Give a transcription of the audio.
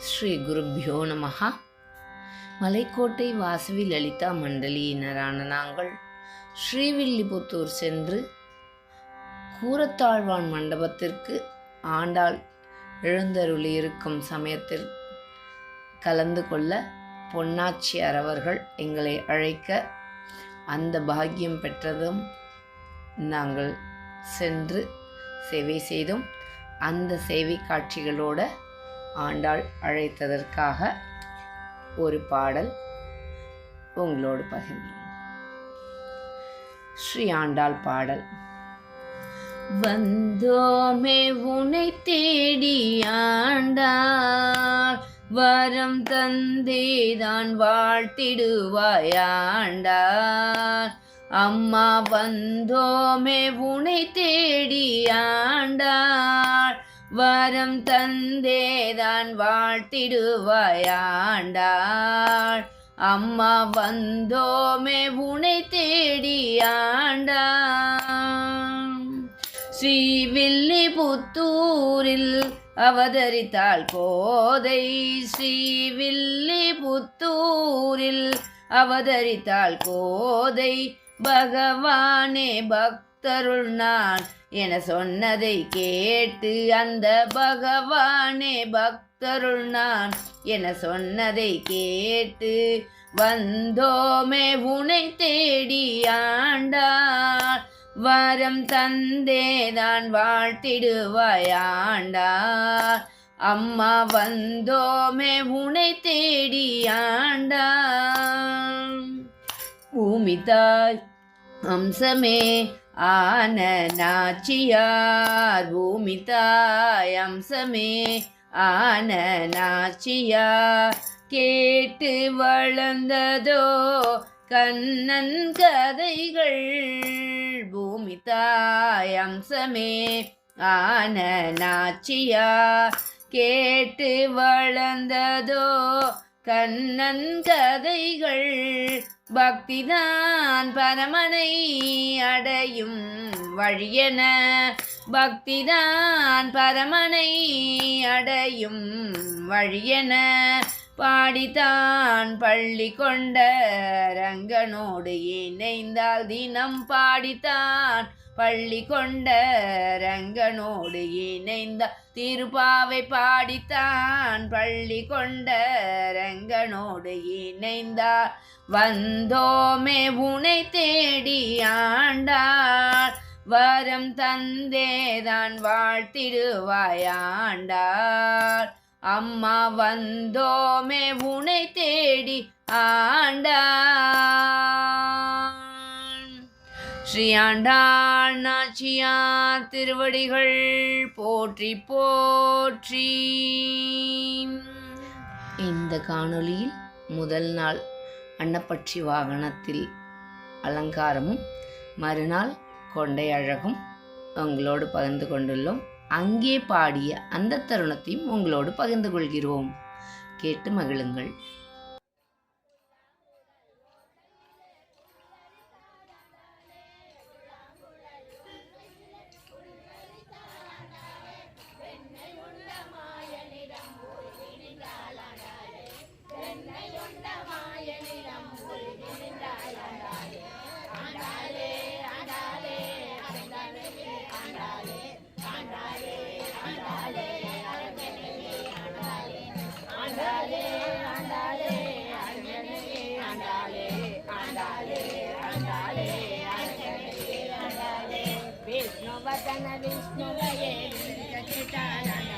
ஸ்ரீ குருப்பியோ நமஹா. மலைக்கோட்டை வாசவி லலிதா மண்டலியினரான நாங்கள் ஸ்ரீவில்லிபுத்தூர் சென்று கூரத்தாழ்வான் மண்டபத்திற்கு ஆண்டாள் எழுந்தருளியிருக்கும் சமயத்தில் கலந்து கொள்ள பொன்னாச்சியார் அவர்கள் எங்களை அழைக்க அந்த பாக்கியம் பெற்றதும் நாங்கள் சென்று சேவை செய்தோம். அந்த சேவை காட்சிகளோட ஆண்டாள் அழைத்ததற்காக ஒரு பாடல் உங்களோடு பகிர்ந்தோம் ஸ்ரீ ஆண்டாள் பாடல். வந்தோமே உனை தேடி ஆண்டாள் வரம் தந்தேதான் வாழ்த்திடுவாயாண்டார் அம்மா வந்தோமே உனை தேடி ஆண்டாள் வரம் தந்தேதான் வாழ்த்திடுவாயாண்டாள். அம்மா வந்தோமே உனை தேடி ஆண்டாள் ஸ்ரீவில்லி புத்தூரில் அவதரித்தாள் கோதை. ஸ்ரீவில்லி புத்தூரில் அவதரித்தாள் கோதை. பகவானே பக்தருள் நான் என சொன்னதை கேட்டு அந்த பகவானே பக்தருள் நான் என சொன்னதை கேட்டு வந்தோமே உனை தேடி ஆண்டாள். வரம் தந்தேதான் வாழ்த்திடுவாயாண்டாள் அம்மா வந்தோமே உனை தேடி ஆண்டாள். பூமி தாய் அம்சமே ஆன நாச்சியார் பூமி தாயம்சமே ஆன நாச்சியார் கேட்டு வளர்ந்ததோ கண்ணன் கதைகள். பூமி தாயம்சமே ஆன நாச்சியார் கேட்டு வளர்ந்ததோ கண்ணன் கதைகள். பக்திதான் பரமனை அடையும் வழியென பக்திதான் பரமனை அடையும் வழியென பாடித்தான் பள்ளி கொண்ட ரங்கனோடு இணைந்தால் தினம் பாடித்தான் பள்ளி கொண்ட ரங்கனோடு இணைந்த திருப்பாவை பாடித்தான். பள்ளி கொண்ட ரங்கனோடு இணைந்தார். வந்தோமே உனை தேடி ஆண்டாள் வரம் தந்தேதான் வாழ்த்திடுவாயாண்டாள் அம்மா வந்தோமே உனை தேடி ஆண்டாள் ஸ்ரீஆண்டாள் நாச்சியார் திருவடிகள் போற்றி போற்றி. இந்த காணொளியில் முதல் நாள் அன்னப்பட்சி வாகனத்தில் அலங்காரமும் மறுநாள் கொண்டை அழகும் உங்களோடு பகிர்ந்து கொண்டுள்ளோம். அங்கே பாடிய அந்த தருணத்தையும் உங்களோடு பகிர்ந்து கொள்கிறோம். கேட்டு மகிழுங்கள். జ్ఞాన విష్ణువయే వెంకటేటాలయ